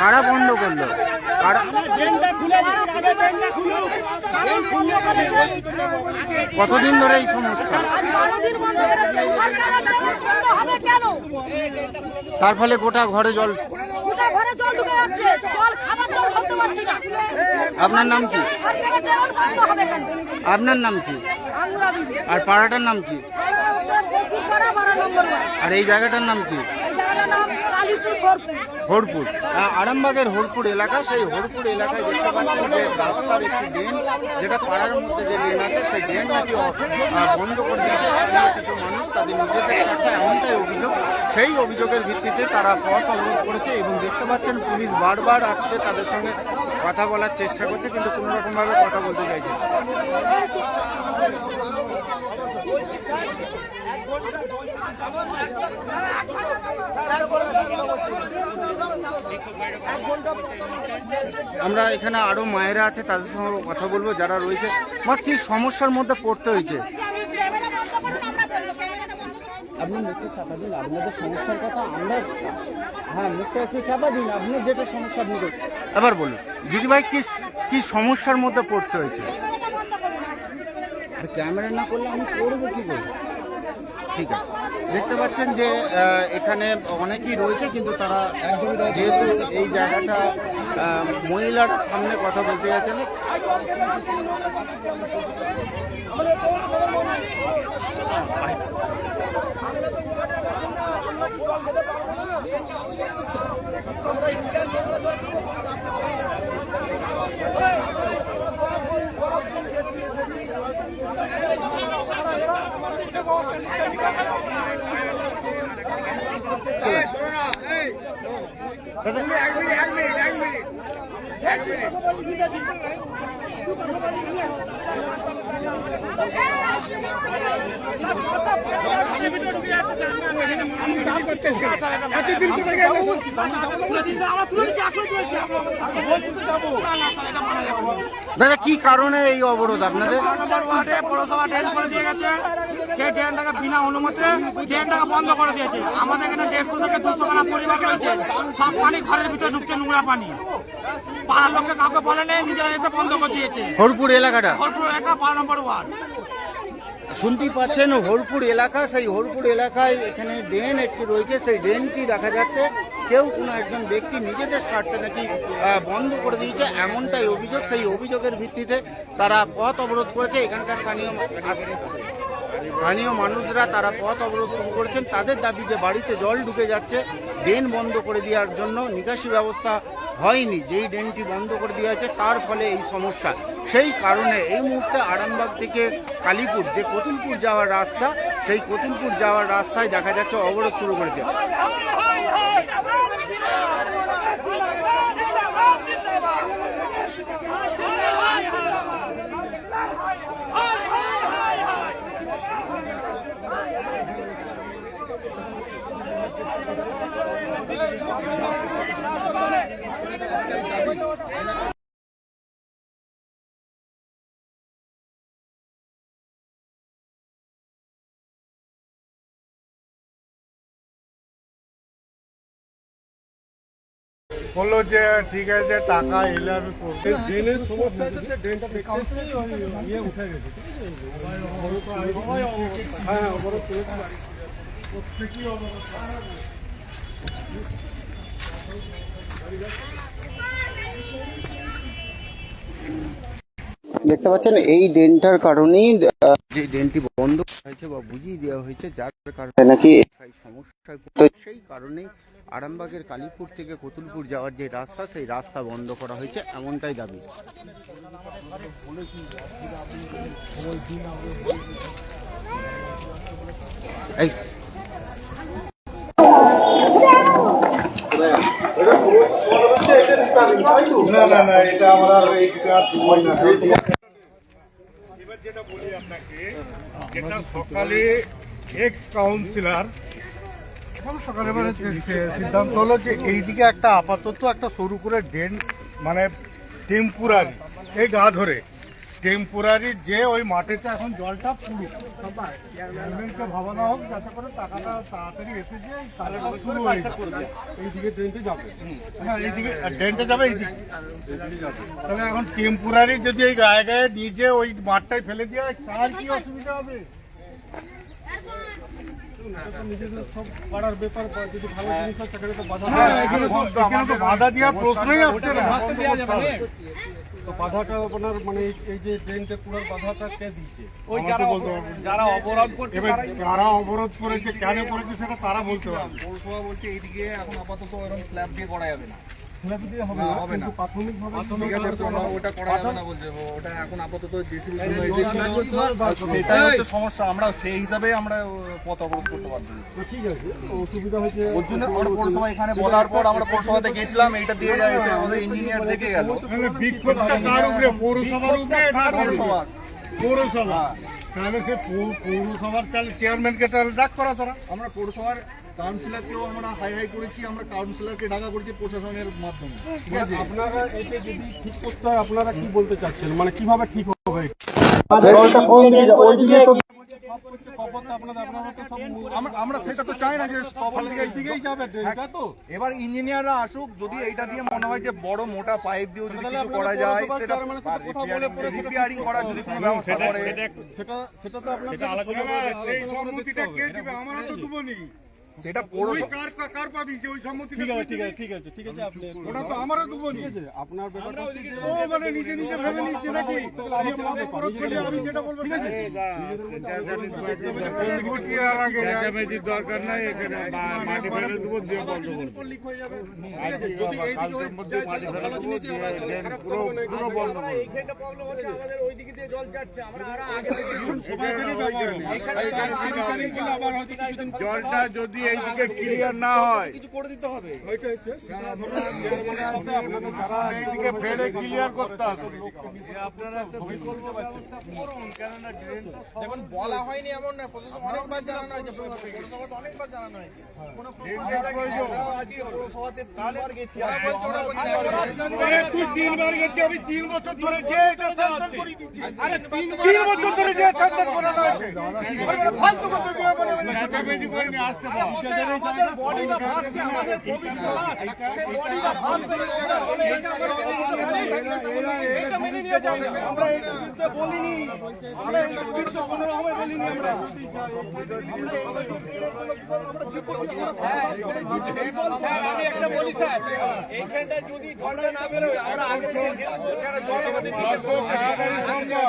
কারা বন্ধ করল? কতদিন ধরে এই সমস্যা? তার ফলে গোটা ঘরে জল আপনার নাম কি? আপনার নাম কি? আর পাড়াটার নাম কি। আর এই জায়গাটার নাম কি? হরপুর আরামবাগের হরপুর এলাকা, সেই হরপুর এলাকায় দেখতে পাচ্ছেন যে রাস্তার একটি ড্রেন, যেটা পাড়ার মধ্যে যে ড্রেন আছে, সেই ড্রেন নাকি বন্ধ করে দিয়েছে কিছু মানুষ তাদের নিজেদের স্বার্থে এমনটাই অভিযোগ, সেই অভিযোগের ভিত্তিতে তারা পথ অবরোধ করেছে এবং দেখতে পাচ্ছেন পুলিশ বারবার আসছে তাদের সঙ্গে কথা বলার চেষ্টা করছে, কিন্তু কোনো রকমভাবে কথা বলতে চাইছে। আমরা এখানে আরও মায়েরা আছে তাদের সঙ্গে কথা বলব যারা রয়েছে। মা কি সমস্যার মধ্যে পড়তে হয়েছে? আপনি মুখে চাপা দিন আপনাদের সমস্যার কথা আমরা হ্যাঁ মুখটা একটু চাপা দিন আপনার যেটা সমস্যা আপনি। এবার বলুন দিদিভাই কি কি সমস্যার মধ্যে পড়তে হয়েছে? আর ক্যামেরা না করলে আমি করব কি করে? ঠিক আছে। দেখতে পাচ্ছেন যে এখানে অনেকেই রয়েছে, কিন্তু তারা যেহেতু এই জায়গাটা মহিলারা সামনে কথা বলতে যাচ্ছেন দাদা কি কারণে এই অবরোধ আপনাদের সেই ড্রেনটাকে বিনা অনুমতিতে ড্রেনটাকে বন্ধ করে দিয়েছে। আমাদের এখানে দেড়শো থেকে দুশো খানা পরিবার রয়েছে। সব পানি ঘরের ভিতরে ঢুকছে নোংরা পানি। পাড়ার লোককে কাউকে বলে নেই নিজেরা এসে বন্ধ করে দিয়েছে। হরপুর এলাকাটা? হরপুর একা পাড়া নম্বর ওয়ার্ড। শুনতেই পাচ্ছেন হরপুর এলাকা সেই হরপুর এলাকায় এখানে ড্রেন একটি রয়েছে। সেই ড্রেনটি দেখা যাচ্ছে কেউ কোনো একজন ব্যক্তি নিজেদের স্বার্থে নাকি বন্ধ করে দিয়েছে এমনটাই অভিযোগ। সেই অভিযোগের ভিত্তিতে তারা পথ অবরোধ করেছে। এখানকার স্থানীয় স্থানীয় মানুষরা তারা পথ অবরোধ করেছেন। তাদের দাবি যে বাড়িতে জল ঢুকে যাচ্ছে। ড্রেন বন্ধ করে দেওয়ার জন্য নিকাশি ব্যবস্থা হয়নি। যেই ড্রেনটি বন্ধ করে দেওয়া হয়েছে, তার ফলে এই সমস্যা। সেই কারণে এই মুহূর্তে আরামবাগ থেকে কালীপুর যে কতুলপুর যাওয়ার রাস্তা, সেই কতুলপুর যাওয়ার রাস্তায় দেখা যাচ্ছে অবরোধ শুরু করেছে। বলল যে ঠিক আছে টাকা এলে আমি করব। সমস্যা ইয়ে হ্যাঁ অবস্থা দেখতে পাচ্ছেন এই ড্রেনটার কারণেই যে ড্রেনটি বন্ধ হয়েছে বা বুঝিয়ে দেওয়া হয়েছে যার কারণে নাকি? সমস্যায় সেই কারণেই আরামবাগের কালীপুর থেকে কতুলপুর যাওয়ার যে রাস্তা সেই রাস্তা বন্ধ করা হয়েছে এমনটাই দাবি। এই। না না না এটা আমরা এইটা সময় না। এবার যেটা বলি আপনাকে যেটা সকালে এক্স কাউন্সিলর সকালে মানে সিদ্ধান্ত হলো যে এইদিকে একটা আপাতত একটা সরু করে ড্রেন মানে টেম্পুরারি এই গা ধরে। টেম্পোরারি যে ওই মাঠেতে এখন জলটা পুরো গভর্নমেন্টকে ভাবানো হোক যাতে করে টাকাটা তাড়াতাড়ি এসে যে এই কাজটা শুরু হয়ে যায়। এইদিকে ড্রেনটি যাবে। হ্যাঁ এইদিকে ড্রেনটা যাবে এইদিকে। তাহলে এখন টেম্পোরারি যদি এই গায়ে গায়ে নিজে ওই মাঠটাই ফেলে দেওয়া হয় তার কি অসুবিধা হবে? এটা তো নিজেদের সব পাড়ার ব্যাপার বা যদি ভালো জিনিস হয় সেখানে তো বাধা হ্যাঁ, এখানে তো- এখানে তো বাধা দেওয়ার প্রশ্নই আসছে না। তো বাধাটা আপনার মানে এই- যে ড্রেনটা পুরোর বাধাটা কে দিচ্ছে ওই যারা যারা অবরোধ এবার যারা অবরোধ করেছে কেন করেছে সেটা তারা বলতে পারবে। পৌরসভা বলছে এইদিকে এখন আপাতত ওরকম স্ল্যাব দিয়ে করা যাবে না। স্ল্যাব দিয়ে হবে না কিন্তু প্রাথমিকভাবে ঠিক আছে তো ওটা- ওটা করা যাবে না বলছে। ওটা এখন আপাতত জেসিবি সেটাই হচ্ছে সমস্যা। আমরা সেই হিসাবে আমরা পথ অবরোধ করতে পারব ঠিক আছে অসুবিধা হচ্ছে ওর জন্য আমরা পৌরসভা এখানে বলার পর আমরা পৌরসভাতে গেছিলাম এইটা দিয়ে যায় এসে আমাদের ইঞ্জিনিয়ার দেখে গেল। তাহলে বিক্ষোভটা কার উপরে? পৌরসভার উপরে পৌরসভা। পৌরসভা তাহলে সে পৌরসভার তাহলে চেয়ারম্যানকে তাহলে ডাক করা তোরা। আমরা পৌরসভার কাউন্সিলরকেও আমরা হাই হাই করেছি আমরা কাউন্সিলরকে ডাকা করেছি প্রশাসনের মাধ্যমে। ঠিক আছে। আপনারা এটা যদি ঠিক করতে হয় আপনারা কি বলতে চাচ্ছেন? মানে কীভাবে ঠিক হবে? আমরা- সেটা তো চাই না যে এইদিকেই যাবে ড্রেনটা তো। এবার ইঞ্জিনিয়াররা আসুক যদি এইটা দিয়ে মনে হয় যে বড় মোটা পাইপ দিয়ে যদি কিছু করা যায় সেটা রিপেয়ারিং করার যদি কোনো ব্যবস্থা করে। সেটা সেটা তো আপনার সেই সম্মতিটা কে দিবে? আমরা তো দেবো নি সেটা কার কার পাবি? যে ওই সম্মতিটা ঠিক আছে ঠিক আছে ঠিক আছে ঠিক আছে আপনি ওটা তো আমরা দেবো ঠিক আছে আপনার ব্যাপারটা হচ্ছে যে ও মানে নিজে নিজে ভেবে নিচ্ছে নাকি? আমি আমার অপরাধ করলে আমি যেটা বলব ঠিক আছে আর দরকার নাই এখানে মাটি ফেলে দেবো দিয়ে বন্ধ করব লিক হয়ে যাবে ঠিক আছে যদি এইদিকে ওই যায় তাহলে তো ভালো জিনিসই হবে আসলে খারাপ তো হবে না পুরো বন্ধ করব সবাইকারই ব্যবহার নেই রিপেয়ারিং করলে আবার হয়তো কিছুদিন জলটা যদি এইদিকে ক্লিয়ার না হয়। কিছু করে দিতে হবে। এইদিকে ফেলে ক্লিয়ার করতে হবে। বলা হয়নি এমন না প্রশাসন অনেকবার জানানো হয়েছে পৌরসভা অনেকবার জানানো হয়েছে কোনো আজকে পৌরসভাতে তিনবার গেছি। আর বলছে ওরা বলছে না। আরে তুই তিনবার গেছি আমি তিন বছর ধরে যে এটা স্যাংশন করে দিচ্ছি। তিন বছর ধরে যে স্যাংশন করানো হয়েছে। ফালতু কথা দিয়ে বলে বলে চেঁচামেচি করে নিয়ে আসতে পারো। বলিনি আমরা কোনো রকমে বলিনি আমরা তাড়াতাড়ি সম্ভব আমাদেরকে ডাকাও এইটা ইমিডিয়েট করে দিতে আর এই বেশ-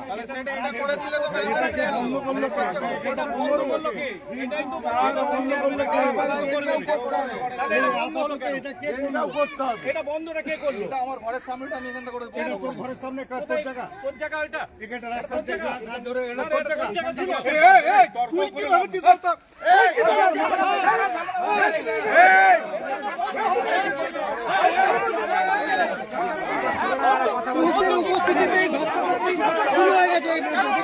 এটা করে দিলে কে করল? আমার ঘরের সামনেটা আমি এখানটা করে এটা তোর ঘরের সামনে কার তোর জায়গা এখানটা রাস্তার জায়গা ঘাট ধরে এটা তোর জায়গা এই, এই, এই, তুই কি ভাবছিস দোস্ত? এই, কি পুলিশের উপস্থিতিতেই ধস্তাধস্তি শুরু হয়ে গেছে এই মুহূর্তে।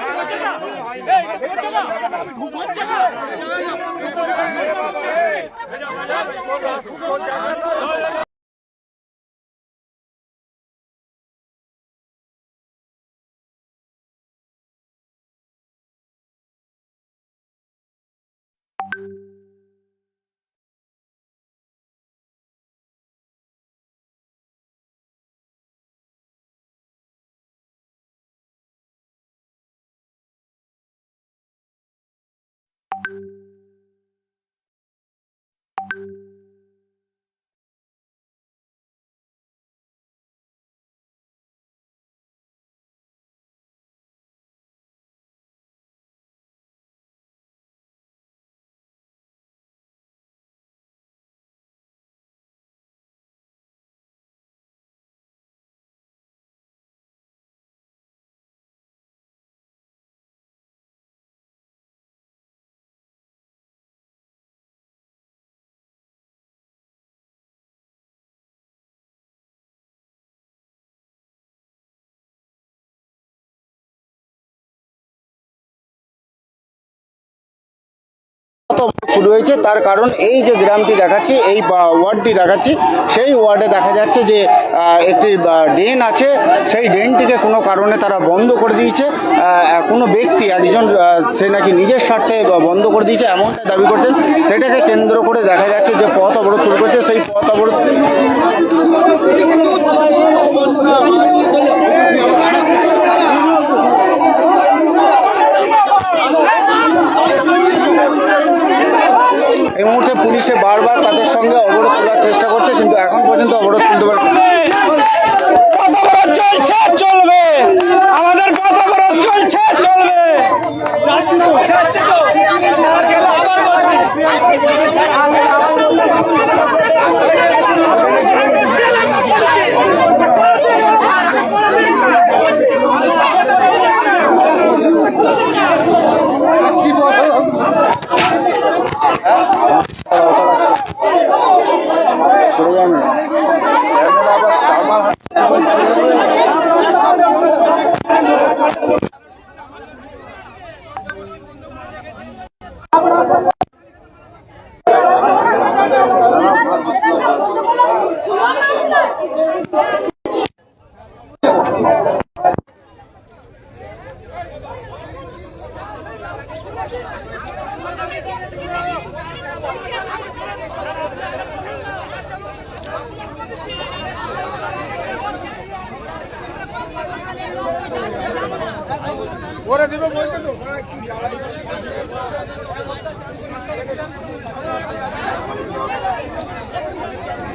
শুরু হয়েছে। তার কারণ এই যে গ্রামটি দেখাচ্ছি, এই ওয়ার্ডটি দেখাচ্ছি, সেই ওয়ার্ডে দেখা যাচ্ছে যে একটি ড্রেন আছে। সেই ড্রেনটিকে কোনো কারণে তারা বন্ধ করে দিয়েছে। কোনো ব্যক্তি, একজন সে নাকি নিজের স্বার্থে বন্ধ করে দিয়েছে এমনটা দাবি করছেন। সেটাকে কেন্দ্র করে দেখা যাচ্ছে যে পথ অবরোধ শুরু করেছে। সেই পথ অবরোধ এই মুহূর্তে পুলিশে বারবার তাদের সঙ্গে অবরোধ তোলার চেষ্টা করছে কিন্তু এখন পর্যন্ত অবরোধ তুলতে পারে চলছে চলবে আমাদের পথ অবরোধ চলছে চলবে চলে যাবে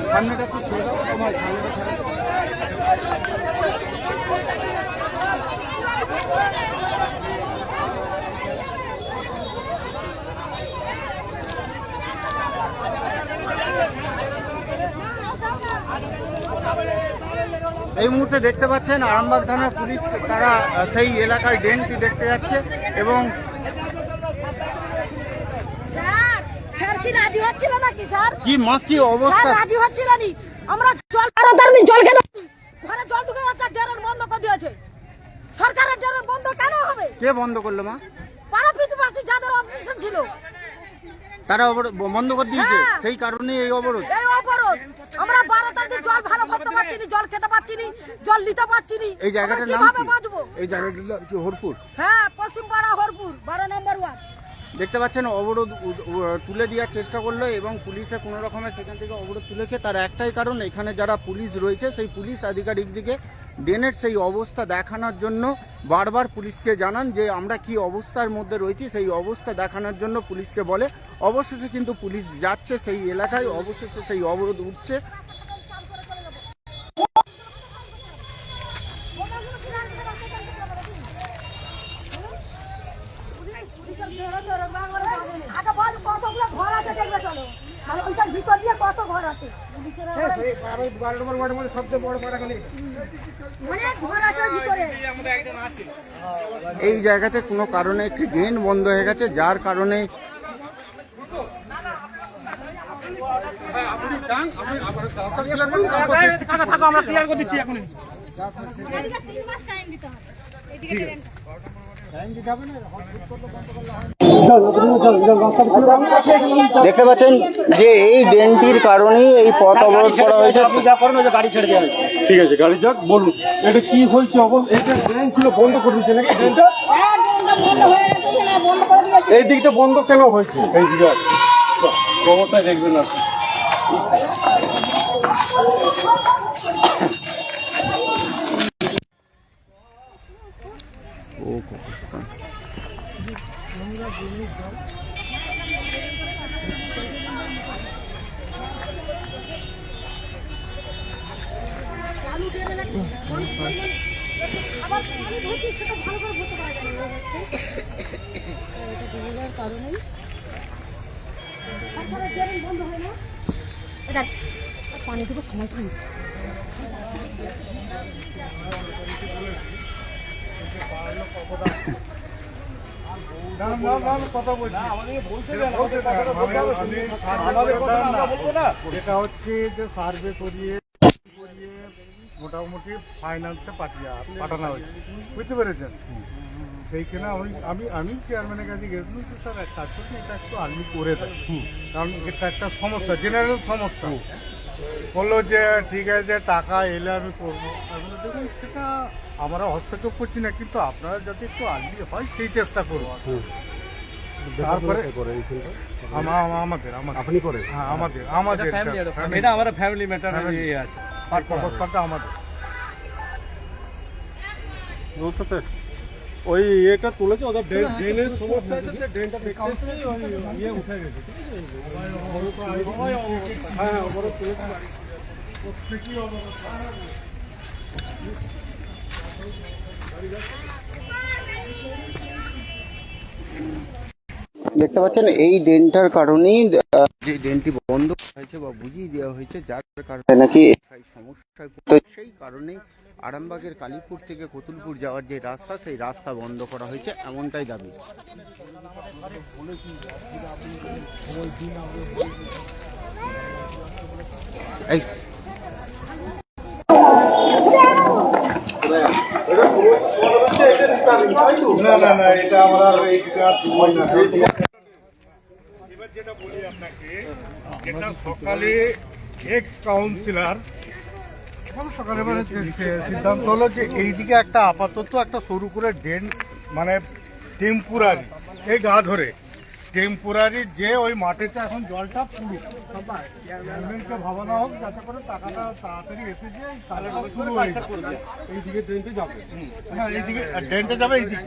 সামনেটা একটু ছেড়ে দাও তোমার সামনেটা ছেড়ে দাও। এই মুহূর্তে দেখতে পাচ্ছেন আরামবাগ থানার পুলিশ তারা সেই এলাকায় ড্রেনটি দেখতে যাচ্ছে এবং কি রাজি হচ্ছিল নাকি স্যার? কি মা কি অবস্থা? রাজি হচ্ছিল নি। আমরা জল কেন ঘরে জল ঢুকে যাচ্ছে ড্রেন বন্ধ করে দিয়েছে সরকারের ড্রেন বন্ধ কেন হবে? কে বন্ধ করল মা? পাড়া প্রতিবাসী যাদের অপারেশন ছিল। তারা অবরোধ বন্ধ করে দিয়েছে। হ্যাঁ। সেই কারণে এই অবরোধ। জল ভালো ভরতে পারছি নি জল খেতে পারছি নি জল নিতে পারছি নি। এই জায়গাটার নাম কি? এই জায়গাটার নাম কি? হরপুর? হ্যাঁ পশ্চিম পাড়া হরপুর বারো নম্বর ওয়ার্ড। দেখতে পাচ্ছেন অবরোধ তুলে দেওয়ার চেষ্টা করল এবং পুলিশে কোনো রকমের সেখান থেকে অবরোধ তুলেছে। তার একটাই কারণ এখানে যারা পুলিশ রয়েছে সেই পুলিশ আধিকারিক দিকে ড্রেনের সেই অবস্থা দেখানোর জন্য বারবার পুলিশকে জানান যে আমরা কি অবস্থার মধ্যে রয়েছি সেই অবস্থা দেখানোর জন্য পুলিশকে বলে। অবশেষে কিন্তু পুলিশ যাচ্ছে সেই এলাকায় অবশেষে সেই অবরোধ উঠছে আগে বল কতগুলো ঘর আছে দেখবে চলো আর ওইটার ভিতর দিয়ে কত ঘর আছে অনেক ঘর আছে ভিতরে। এই জায়গাতে কোনো কারণে একটি ড্রেন বন্ধ হয়ে গেছে যার কারণে আমরা ক্লিয়ার করে দিচ্ছি এখনই দেখতে পাচ্ছেন যে এই ড্রেনটির কারণেই এই পথ অবরোধ করা হয়েছে। আপনি যা করেন ওই যে গাড়ি ছেড়ে দেওয়া ঠিক আছে গাড়ি যাক বলুন। এটা কি হয়েছে এটা ড্রেন ছিল বন্ধ করে দিচ্ছে নাকি ড্রেনটা? এই দিকটা বন্ধ কেন হয়েছে? এই দিকে খবরটা দেখবেন আপনি। পানি ভর্তি সেটা ভালো এটা ডুবে কারণেই বন্ধ হয় না এটা পানি দেবো সময় পাই কথা বলছি এটা হচ্ছে যে সার্ভে করিয়ে মোটামুটি ফাইন্যান্সে পাঠিয়ে পাঠানো হয়েছে বুঝতে পেরেছেন সেইখানে আমি আমি আমি চেয়ারম্যানের কাছে গেছিলাম তো স্যার এক কাজ করছি এটা একটু আর্মি করে দেয় কারণ এটা একটা সমস্যা জেনারেল সমস্যা বলল যে ঠিক আছে টাকা এলে আমি করব। আমি দেখুন সেটা আমরা হস্তক্ষেপ করছি না কিন্তু আপনারা যাতে একটু আর্লি হয় সেই চেষ্টা করব তারপরে আমা- আমা- আমাদের আমাদের। আপনি করেন। হ্যাঁ আমাদের আমাদের এটা আমার ফ্যামিলি ম্যাটার. আছে। আমাদের। ওই এটা তুলেছে ওদের ড্রেনের সমস্যা আছে যে ড্রেনটা দেখতে ওই ইয়ে উঠে গেছে। ঠিক আছে হ্যাঁ হ্যাঁ ওপরে তুলেছে। দেখতে পাচ্ছেন এই ড্রেনটার কারণেই যে ড্রেনটি বন্ধ হয়েছে বা বুঝিয়ে দেওয়া হয়েছে যার কারণে নাকি সমস্যায় সেই কারণেই আরামবাগের কালীপুর থেকে কতুলপুর যাওয়ার যে রাস্তা সেই রাস্তা বন্ধ করা হয়েছে এমনটাই দাবি। এই। না না না এটা আমরা এইটা আর সময় না। এবার যেটা বলি আপনাকে যেটা সকালে এক্স কাউন্সিলর সকালে মানে সিদ্ধান্ত হলো যে এইদিকে একটা আপাতত একটা সরু করে ড্রেন মানে টেম্পুরারি এই গা ধরে। টেম্পুরারি যে ওই মাঠেতে এখন জলটা পুরো গভর্নমেন্টকে ভাবানো হোক যাতে করে টাকাটা তাড়াতাড়ি এসে যে শুরু হয়ে এইদিকে ড্রেনটা যাবে। হ্যাঁ এইদিকে ড্রেনটা যাবে এইদিকে।